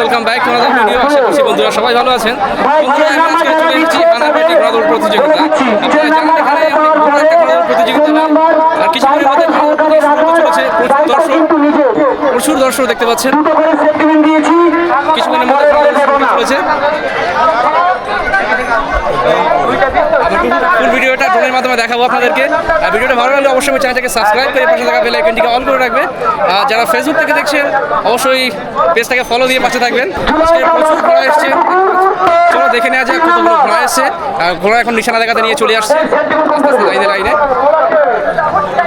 Welcome back to another video আশা করছি বন্ধুরা সবাই ভালো আছেন? বন্ধুরা এখন আজকে চলে এসেছি আনারবেটি ঘোড়াদৌড় প্রতিযোগিতা। আপনারা জানেন এখানে বড় একটা ঘোড়াদৌড় প্রতিযোগিতা আর কিছুক্ষণের মধ্যে ঘোড়াদৌড় প্রতিযোগিতা শুরু হতে চলেছে প্রচুর দর্শক প্রচুর দর্শক দেখতে পাচ্ছেন। কিছুক্ষণের মধ্যে ঘোড়াদৌড় শুরু হতে চলেছে ফুল ভিডিওটা ড্রোনের মাধ্যমে দেখাবো আপনাদেরকে। আর ভিডিওটা ভালো লাগলে অবশ্যই চ্যানেলটাকে সাবস্ক্রাইব করে পাশে থাকা বেল আইকনটিকে অন করে রাখবে আর যারা ফেসবুক থেকে দেখছেন অবশ্যই পেজটাকে ফলো দিয়ে পাশে থাকবেন। আজকে প্রচুর ঘোড়া এসছে। চলো দেখে নেওয়া যাক কতগুলো ঘোড়া এসছে। ঘোড়া এখন নিশানা দেখাতে নিয়ে চলে আসছে। আস্তে আস্তে লাইনে লাইনে।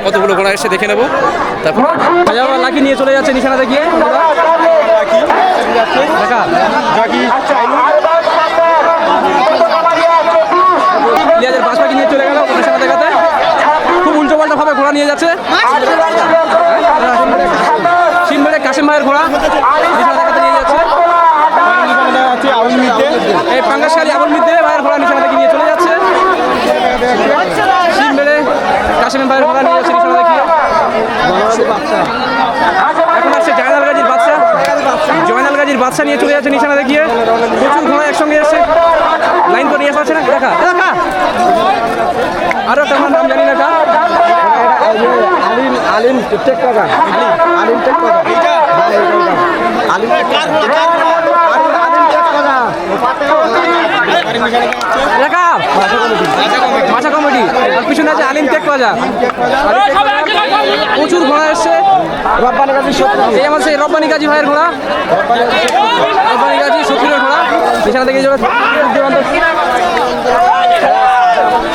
কতগুলো ঘোড়া এসছে দেখে নেব। তারপর লাকি নিয়ে চলে যাচ্ছে নিশানা দেখিয়ে দেখা পেঁয়াজের বাস পাখি নিয়ে চলে গেল নিশানা দেখাতে খুব উল্টো পাল্টা ভাবে ঘোড়া নিয়ে যাচ্ছে। কাশিম ভাইয়ের ঘোড়া। নিয়ে যাচ্ছে এই পাঙ্গাশালী আবুল মিদ্দে ভাইয়ের ঘোড়া নিশানা নিয়ে চলে যাচ্ছে। সিনবেড়ে কাশিম ভাইয়ের ঘোড়া নিয়ে যাচ্ছে নিশানা দেখিয়ে এখন আসছে জয়নাল গাজীর বাচ্চা জয়নাল গাজীর বাচ্চা নিয়ে চলে যাচ্ছে নিশানা দেখিয়ে প্রচুর ঘোড়া একসঙ্গে এসছে। লাইন করে নিয়ে আসছে না? দেখা। দেখা আরও একটা নাম জানি না আলিম টেক টাকা আলিম টেক টাকা আলিম দেখা মাছা কমিটি। আর পিছনে আছে আলিম টেক বাজা প্রচুর ঘোড়া এসছে। রব্বানি সত্য। এই আমার সেই রব্বানি গাজী ভাইয়ের ঘোড়া। রব্বানি গাজী শত্রুরের ঘোড়া। পেছনে থেকে যাবে।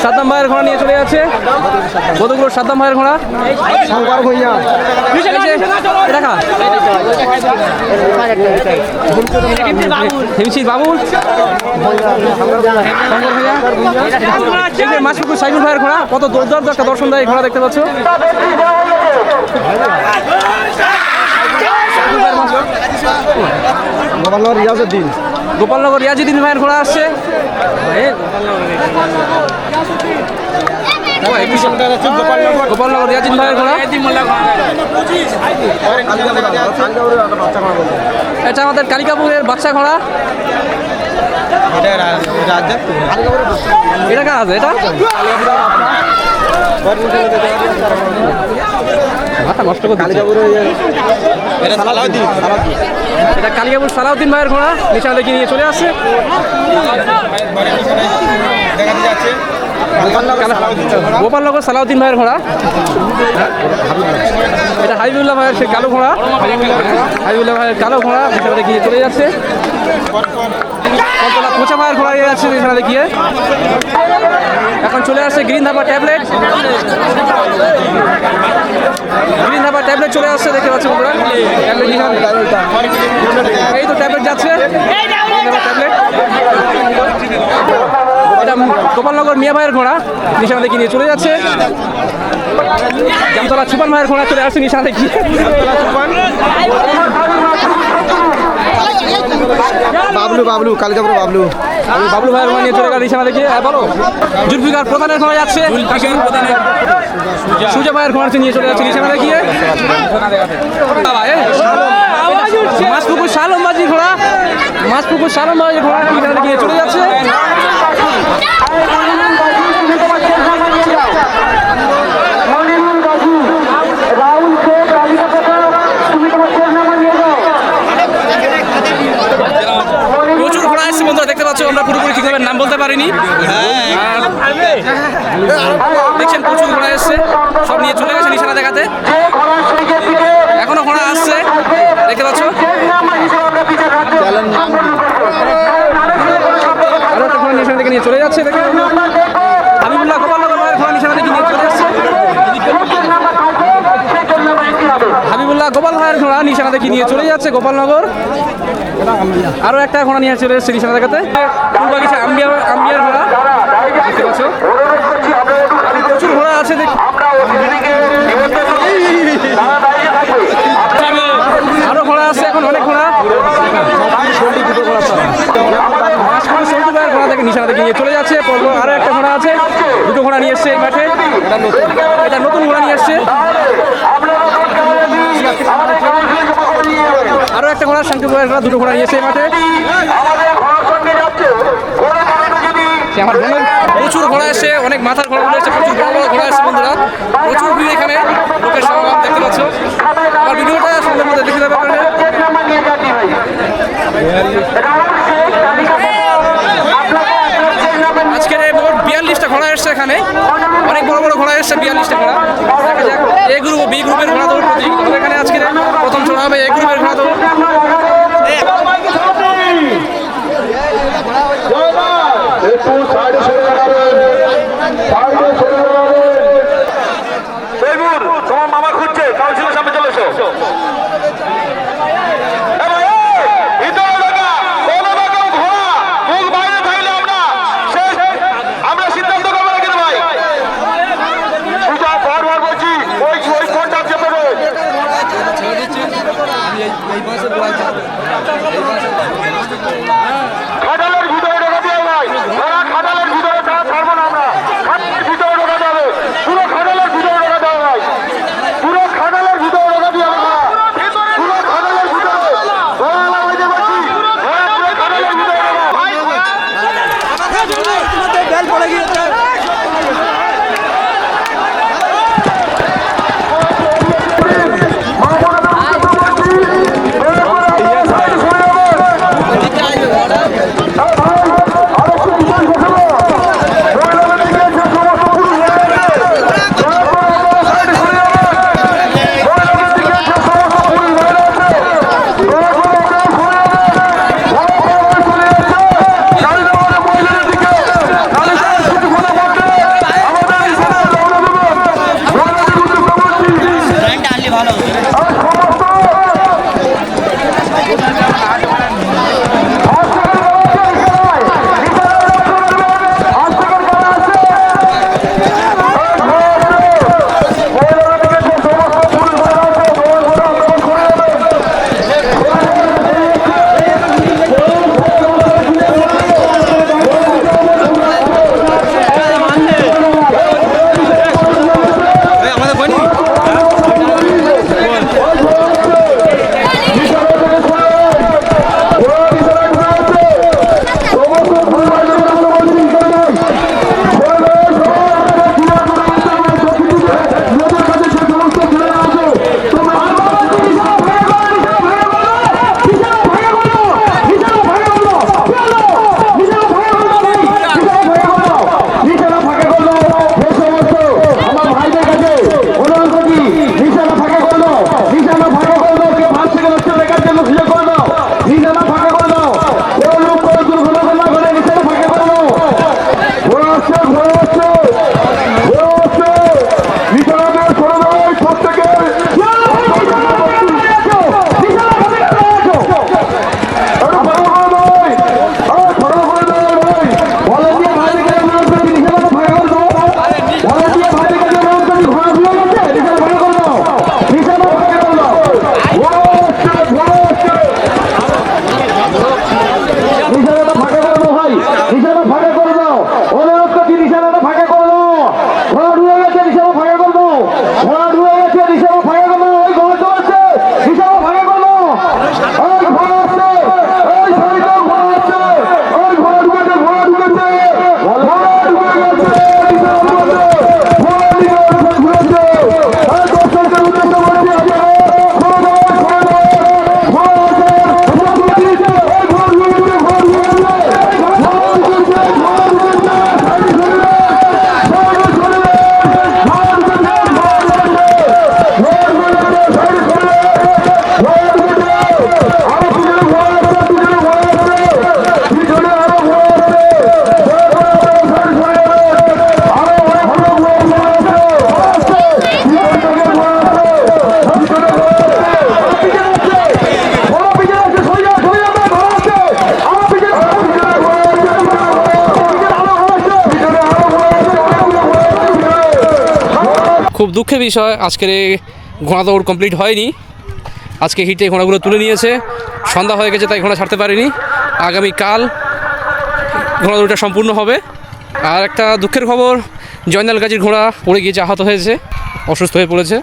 সাদ্দাম ভাইয়ের ঘোড়া নিয়ে চলে যাচ্ছে। কতগুলো সাদ্দাম ভাইয়ের ঘোড়া? দেখা। হিমশির এই যে মাসপুকুর সাইফুল ভাইয়ের ঘোড়া। কত দৌড় একটা দর্শন দেয় ঘোড়া দেখতে পাচ্ছ। মাস- গভর্নর রিয়াজউদ্দিন। গোপালনগর রিয়াজুদ্দিন ভাইয়ের ঘোড়া আসছে। গোপালনগর রিয়াজুদ্দিন ভাইয়ের ঘোড়া। এটা আমাদের কালিকাপুরের বাচ্চা ঘোড়া। এটা কার আছে? এটা? নষ্ট করে দিচ্ছে। এটা কালিকাপুর সালাউদ্দিন ভাইয়ের ঘোড়া নিশানা দেখে নিয়ে চলে আসছে গোপালনগর সালাউদ্দিন ভাইয়ের ঘোড়া। এটা হাবিবুল্লাহ ভাইয়ের সেই কালো ঘোড়া। হাবিবুল্লাহ ভাইয়ের কালো ঘোড়া নিশানা দেখিয়ে চলে যাচ্ছে। কোচা ভাইয়ের ঘোড়া যাচ্ছে নিশানা দেখিয়ে এখন চলে আসছে গ্রিন ধাবা ট্যাবলেট। চলে আসছে, দেখতে পাচ্ছি বন্ধুরা। ট্যাবলেট এই তো ট্যাবলেট যাচ্ছে। এটা গোপালনগর মিয়া ভাইয়ের ঘোড়া নিশানা দেখি নিয়ে চলে যাচ্ছে। জামতলা ছুপান ভাইয়ের ঘোড়া চলে আসছে নিশানা দেখি বাবলু বাবলু কালিকাপুর বাবলু। বাবলু ভাইয়ের মানে নিয়ে চলে গেল ইশানা দেখি হ্যাঁ বলো জুলফিকার প্রধানের ঘোড়া যাচ্ছে। সুজা। ভাইয়ের ঘোড়া নিয়ে চলে যাচ্ছে নিশানা দেখিয়ে মাছপুকুর সালম বাজি ঘোড়া মাছপুকুর সালম বাজি ঘোড়া ইশানা দেখিয়ে চলে যাচ্ছে প্রচুর ঘোড়া এসছে বন্ধুরা দেখতে পাচ্ছ আমরা পুরোপুরি ঠিকভাবে নাম বলতে দেখছেন প্রচুর ঘোড়া এসছে সব নিয়ে চলে গেছে নিশানা দেখাতে। এখনও ঘোড়া আসছে দেখতে পাচ্ছ? নিয়ে চলে যাচ্ছে দেখে হাবিবুল্লাহ গোপালনগর গোপাল ভাইয়ের ঘোড়া নিশানা দেখি নিয়ে চলে যাচ্ছে গোপালনগর। আরও একটা ঘোড়া নিয়ে চলে এসেছে নিশানা দেখাতে। ফুলবাগিচা আম্বিয়ার ঘোড়া। দেখতে পাচ্ছ? প্রচুর ঘোড়া আছে দেখি আরও ঘোড়া আছে, এখন অনেক ঘোড়া। ঘোড়া থেকে নিশানা থেকে নিয়ে চলে যাচ্ছে, পরপর আরও একটা ঘোড়া আছে। দুটো ঘোড়া নিয়ে এসছে এই মাঠে। এটা নতুন ঘোড়া নিয়ে এসছে। আরও একটা ঘোড়া শান্তি দুটো ঘোড়া নিয়েছে মাঠে। প্রচুর ঘোড়া এসে, অনেক মাথার ঘোড়া এসে, প্রচুর বড় বড় ঘোড়া এসে বন্ধুরা। প্রচুর ভিড় এখানে, লোকের সমাগম দেখতে পাচ্ছ। আমার ভিডিওটা সুন্দর মধ্যে দেখে যাবে আজকের মোট বিয়াল্লিশটা ঘোড়া এসছে এখানে। অনেক বড় বড় ঘোড়া এসছে, বিয়াল্লিশটা ঘোড়া। খুব দুঃখের বিষয়, আজকের এই ঘোড়া দৌড় কমপ্লিট হয়নি। আজকে হিটে ঘোড়াগুলো তুলে নিয়েছে। সন্ধ্যা হয়ে গেছে, তাই ঘোড়া ছাড়তে পারিনি। আগামী কাল ঘোড়া দৌড়টা সম্পূর্ণ হবে। আর একটা দুঃখের খবর, জয়নাল গাজীর ঘোড়া পড়ে গিয়েছে, আহত হয়েছে, অসুস্থ হয়ে পড়েছে।